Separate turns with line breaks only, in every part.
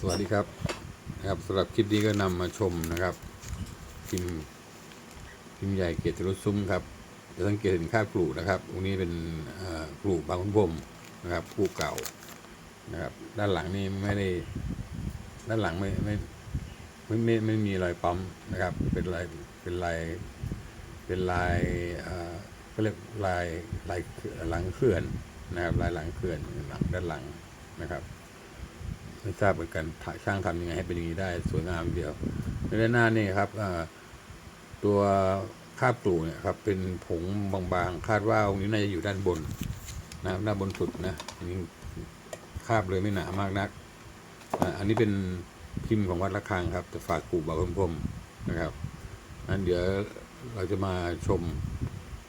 สวัสดีครับนะครับสำหรับคลิปนี้ก็นำมาชมนะครับพิมพ์พิมพ์ใหญ่เกียรติรุซุ้มครับจะสังเกตเห็นค่ากลูนะครับตรงนี้เป็นเอ่อกลูบางขุนพรมนะครับผู้เก่านะครับ ด้านหลังนี่ไม่ได้ ด้านหลังไม่ไม่ไม่ไม่ไม่มีรอยปั๊มนะครับ เป็นลายเป็นลายเป็นลายก็เรียกลายลายหลังเขื่อนนะครับ ลายหลังเขื่อนหลังด้านหลังนะครับ ไม่ทราบเหมือนกันช่างทำยังไงให้เป็นอย่างนี้ได้ สวยงามเดียวในด้านหน้านี่ครับตัวคาบกลูเนี่ยครับเป็นผงบางๆ คาดว่าองค์นี้น่าจะอยู่ด้านบนนะครับด้านบนสุดนะนนี้คาบเลยไม่หนามากนักอันนี้เป็นพิมพ์ของวัดระฆังครับแต่ฝากกูบาพรมนะครับอันเดี๋ยวเราจะมาชม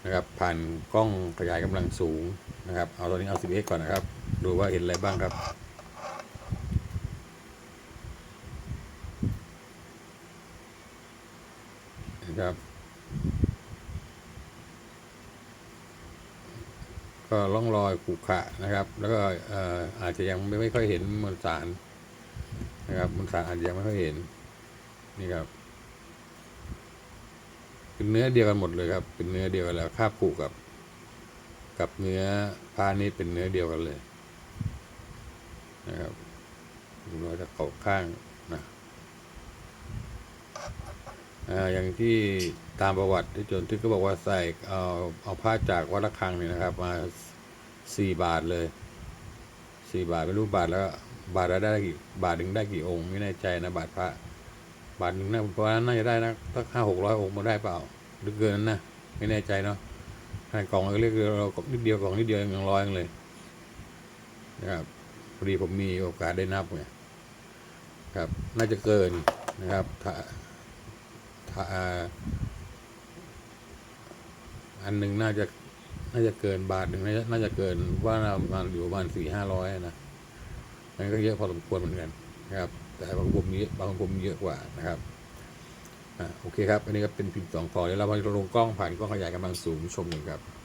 นะครับ ผ่านกล้องขยายกำลังสูงนะครับ เอาตอนนี้เอา 10x ก่อนนะครับ ดูว่าเห็นอะไรบ้างครับ นะครับ ก็ร่องรอยขรุขระนะครับ แล้วก็ออาจจะยังไม่ไมค่อยเห็นมวลสารนะครับมวลสารอาจจะยังไม่ค่อยเห็นนี่ครับเป็นเนื้อเดียวกันหมดเลยครับ เป็นเนื้อเดียวกันแล้วคาบผูกกับ กับเนื้อผ้านี้เป็นเนื้อเดียวกันเลย นะครับดูเราจะเขาข้างนะ อย่างที่ตามประวัติที่จนที่ก็บอกว่าใส่เอาเอาผ้าจากวัดระฆังเนี่ยนะครับ มาสี่บาทเลยสี่บาทไม่รู้บาทแล้วบาทละได้กี่บาทหนึ่งได้กี่องค์ไม่แน่ใจนะบาทพระ บาทหนึ่งนะเพราะว่าน่าจะได้นะสักห้าหกร้อยองค์มาได้เปล่าหรือเกินนั้นนะไม่แน่ใจเนาะให้กล่องเรียกเรากล่องนิดเดียวกล่องนิดเดียวยังร้อยเลยนะครับพอดีผมมีโอกาสได้นับไงครับ น่าจะเกินนะครับถ้า อันหนึ่งน่าจะน่าจะเกินบาทหนึ่งน่าจะน่าจะเกินว่าประมาณอยู่ประมาณสี่ห้าร้อยนะมันก็เยอะพอสมควรเหมือนกันนะครับ แต่บางผมนี้บางผมเยอะกว่านะครับอ่าโอเคครับ อันนี้ก็เป็นพิมพ์สองคอเดี๋ยวเรามาลงกล้องผ่านกล้องขยายกำลังสูงชมกันครับ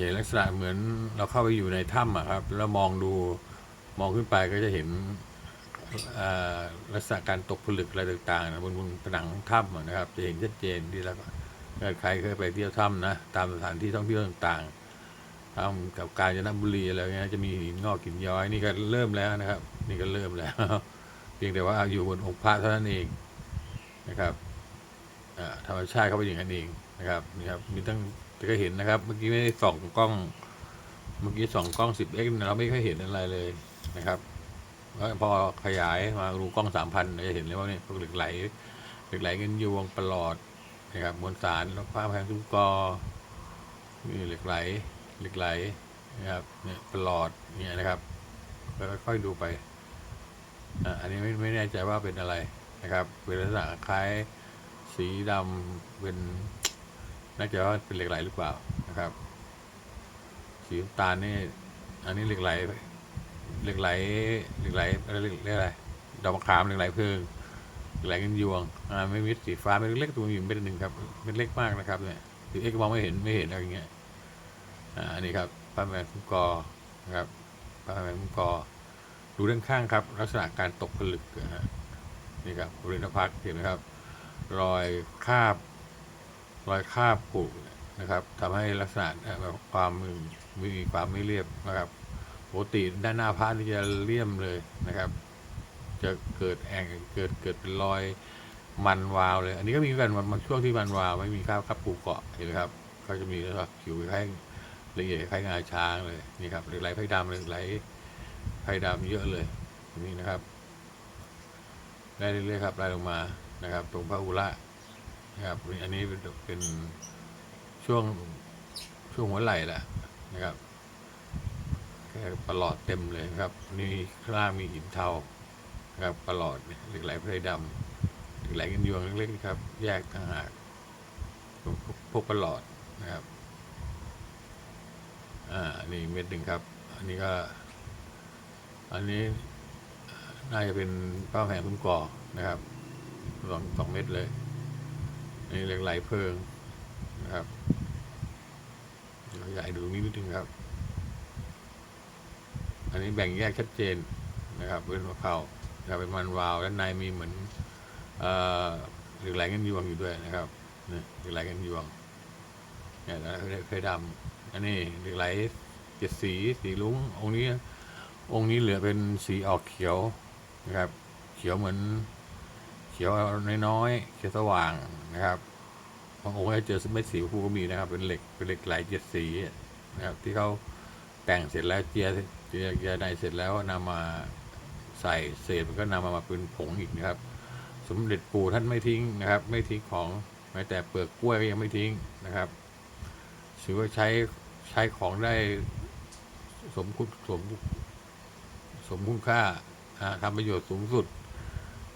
เห็นลักษณะเหมือนเราเข้าไปอยู่ในถ้ำอะครับ แล้วมองดูมองขึ้นไปก็จะเห็นลักษณะการตกผลึกอะไรต่างๆนะบนบนผนังถ้ำนะครับ จะเห็นชัดเจนที่แล้วก็ถ้าใครเคยไปเที่ยวถ้ำนะตามสถานที่ท่องเที่ยวต่างๆถ้ำกับกาญจนบุรีอะไรเงี้ยจะมีหินงอกหินย้อยนี่ก็เริ่มแล้วนะครับ นี่ก็เริ่มแล้ว เพียงแต่ว่าอยู่บนองค์พระเท่านั้นเองนะครับธรรมชาติเขาเป็นอย่างนั้นเองนะครับนี่ครับมีตั้ง แต่ก็เห็นนะครับ เมื่อกี้ไม่ได้ส่องกล้อง เมื่อกี้ส่องกล้อง 10x เราไม่ค่อยเห็นอะไรเลยนะครับแล้วพอขยายมาดูกล้อง 3,000เราจะเห็นเลยว่าเนี่ยพวกเหล็กไหลเหล็กไหลเงินยวงประหลอดนะครับมวลสารแล้วฟ้าแพงทุกกอนี่เหล็กไหลเหล็กไหลนะครับเนี่ยประหลอดเนี่ยนะครับแล้วค่อยๆดูไปอันนี้ไม่ไม่แน่ใจว่าเป็นอะไรนะครับ เป็นลักษณะคล้ายสีดำเป็น น่าจะว่าเป็นเหล็กไหลหรือเปล่านะครับ สีน้ำตาลนี่ อันนี้เหล็กไหลเหล็กไหลเหล็กไหลอะไรเรียกอะไรดอกมะขามเหล็กไหลเพลิงเหล็กไหลเงินยวงอ่าไม่มีสีฟ้าไม่เล็กตัวอยู่เป็นหนึ่งครับเป็นเล็กมากนะครับเนี่ยสีเอ็กซ์มองไม่เห็นไม่เห็นอะไรอย่างเงี้ยอ่าอันนี้ครับป้าแมงคุ้มกอนะครับป้าแมงคุ้มกอดูด้านข้างครับ ลักษณะการตกผลึกนะฮะนี่ครับบริณพักเห็นไหมครับ รอยคาบ รอยคราบผุนะครับทำให้ลักษณะความม,มีความไม่เรียบนะครับปกติด้านหน้าพระนี่จะเลี่ยมเลยนะครับ จะเกิดแองเกิดเกิดเป็นรอยมันวาวเลย อันนี้ก็มีกันมันช่วงที่มันวาวไม่มีคราบคราบปูเกาะเห็นไหมครับก็จะมีแล้วผิวคล้ายละเอียดคล้ายงาช้างเลยนี่ครับหล็กไหลไพ่ดำหล็กไหลไพ่ดำเยอะเลยนี่นะครับ ได้เรื่อยๆครับไล่ลงมานะครับ ตรงพระอุระ นะครับอันนี้เป็นช่วงช่วงหัวไหล่แหละนะครับแค่ประหลอดเต็มเลยครับ นี่ข้างล่างมีหินเทาครับประหลอดเหล็กไหลไพรดำเหล็กไหลกันยวงเล็กๆครับ แยกต่างหากพวกประหลอดนะครับอ่านี่เม็ดหนึ่งครับ อันนี้ก็ อันนี้น่าจะเป็นป้าแห่งคุ้มก่อนะครับสองสองเม็ดเลย นี่เหล็กไหลเพลิงนะครับเดี๋ยวใหญ่ดูนิดนึงครับ อันนี้แบ่งแยกชัดเจนนะครับเป็นหัวเข่านะครับเป็นมันวาวด้านในมีเหมือนเอ่อหล็กไหลเงินยวงอยู่ด้วยนะครับนี่เหล็กไหลเงินยวงเนี่ยแล้วเคยดำอันนี้เหล็กไหลเจ็ดสีสีลุ้งองค์นี้องค์นี้เหลือเป็นสีออกเขียวนะครับ เขียวเหมือน เขียวน้อยๆเขียวสว่างนะครับบางองค์ก็จะเจอเม็ดสีชมพูก็มีนะครับ เป็นเหล็กเป็นเหล็กไหลเจ็ดสีนะครับ ที่เขาแต่งเสร็จแล้วเจียเจียเจียในเสร็จแล้วนำมาใส่เศษมันก็นำมามาเป็นผงอีกนะครับ สมเด็จปู่ท่านไม่ทิ้งนะครับ ไม่ทิ้งของแม้แต่เปลือกกล้วยก็ยังไม่ทิ้งนะครับถือว่าใช้ใช้ของได้สมคุณสมสมคุณค่าทำประโยชน์สูงสุด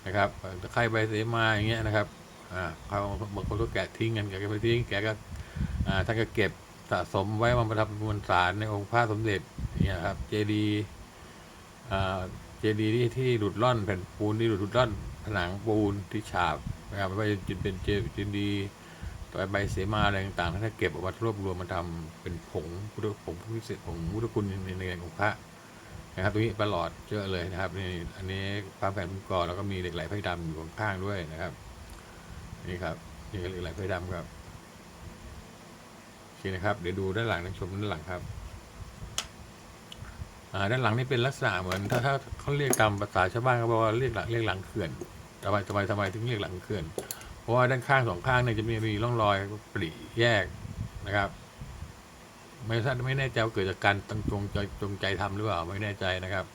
นะครับตะไคร้ใบเสมาอย่างเงี้ยนะครับอ่าเขาบางคนก็แกะทิ้งกันแกก็ไม่ทิ้งแกก็อ่าท่านก็เก็บสะสมไว้มาประทับมวลสารในองค์พระสมเด็จอย่างเงี้ยครับ เจดีอ่าเจดีที่ที่หลุดล่อนแผ่นปูนที่หลุดล่อนผนังปูนที่ฉาบนะครับไม่ว่าจะเป็นเจเจดีตัวใบเสมาอะไรต่างๆท่านก็เก็บเอามารวบรวมมาทำเป็นผงพุทธผงพิเศษผงพุทธคุณในในองค์พระ นะครับตรงนี้ประหลอดเยอะเลยนะครับนี่อันนี้ความแผ่นพื้นก่อแล้วก็มีเหล็กไหลไพ่ดำอยู่ข้างๆด้วยนะครับ นี่ครับนี่เหล็กไหลไพ่ดำครับโอเคนะครับ เดี๋ยวดูด้านหลังนะชมด้านหลังครับด้านหลังนี่เป็นลักษณะเหมือนถ้าถ้าเขาเรียกตามภาษาชาวบ้านเขาบอกว่าเรียกหลังเรียกหลังเขื่อนทำไมทำไมทำไมถึงเรียกหลังเขื่อน เพราะว่าด้านข้างสองข้างเนี่ยจะมีมีร่องรอยปริแยกนะครับ ไม่ทราบไม่แน่ใจว่าเกิดจากการตั้งจงใจจงใจทำหรือเปล่าไม่แน่ใจนะครับ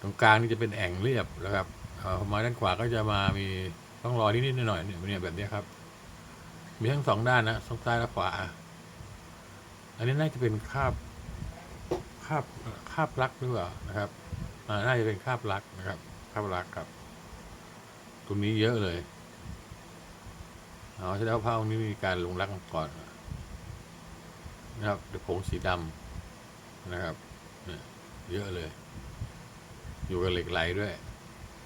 ตรงกลางนี่จะเป็นแอ่งเรียบนะครับเอ่อพอมาด้านขวาก็จะมามีต้องรอยนิดๆหน่อยๆเนี่ยแบบนี้ครับ มีทั้งสองด้านนะทั้งซ้ายและขวา อันนี้น่าจะเป็นคาบคาบคาบลักหรือเปล่านะครับน่าจะเป็นคาบลักนะครับคาบลักครับ ตรงนี้เยอะเลยอ๋อแสดงว่าพระองค์นี้มีการลงรักมาก่อน นะครับเดี๋ยวผงสีดำนะครับเนี่ยเยอะเลย อยู่กับเหล็กไหลด้วย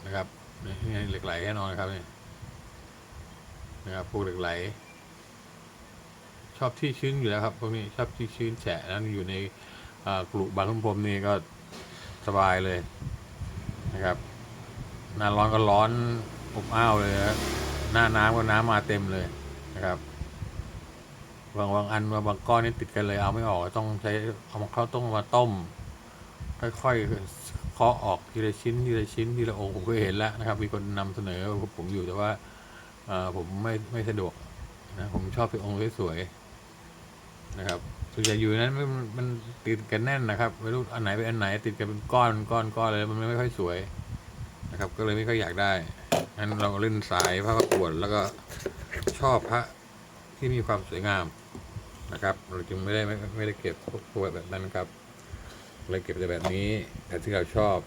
นะครับนี่เหล็กไหลแน่นอนครับนี่นะครับพวกเหล็กไหล ชอบที่ชื้นอยู่แล้วครับพวกนี้ชอบที่ชื้นแฉะนั้นอยู่ในกลุ่บางขุนพรมนี่ก็สบายเลยนะครับหน้าร้อนก็ร้อนอบอ้าวเลยนะหน้าน้ำก็น้ำมาเต็มเลยนะครับ บางบางอันบางก้อนนี่ติดกันเลยเอาไม่ออกต้องใช้เอามาเข้าต้องมาต้ม ค่อยๆเคาะออกทีละชิ้นทีละชิ้นทีละองค์ผมก็เห็นแล้วนะครับ มีคนนำเสนอผมอยู่แต่ว่าผมไม่ไม่สะดวกนะผมชอบเป็นองค์สวยๆนะครับส่วนใหญ่อยู่นั้นมันมันติดกันแน่นนะครับไม่รู้อันไหนเป็นอันไหน ติดกันเป็นก้อนก้อนก้อนเลยมันไม่ค่อยสวยนะครับ ก็เลยไม่ค่อยอยากได้งั้นเราเล่นสายพระประกวดแล้วก็ชอบพระ ที่มีความสวยงามนะครับ เราจึงไม่ได้ไม่ไม่ได้เก็บพวกพวแบบนั้นครับเลยเก็บแต่แบบนี้แต่ที่เราชอบ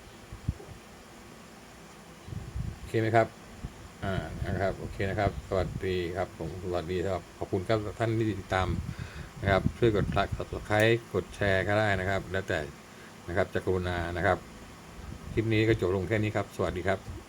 โอเคไหมครับอ่านะครับโอเคนะครับ สวัสดีครับผมสวัสดีครับขอบคุณครับท่านที่ติดตามนะครับช่วยกดไลค์กด subscribe กดแชร์ก็ได้นะครับ แล้วแต่นะครับจะกรุณานะครับ คลิปนี้ก็จบลงแค่นี้ครับ สวัสดีครับ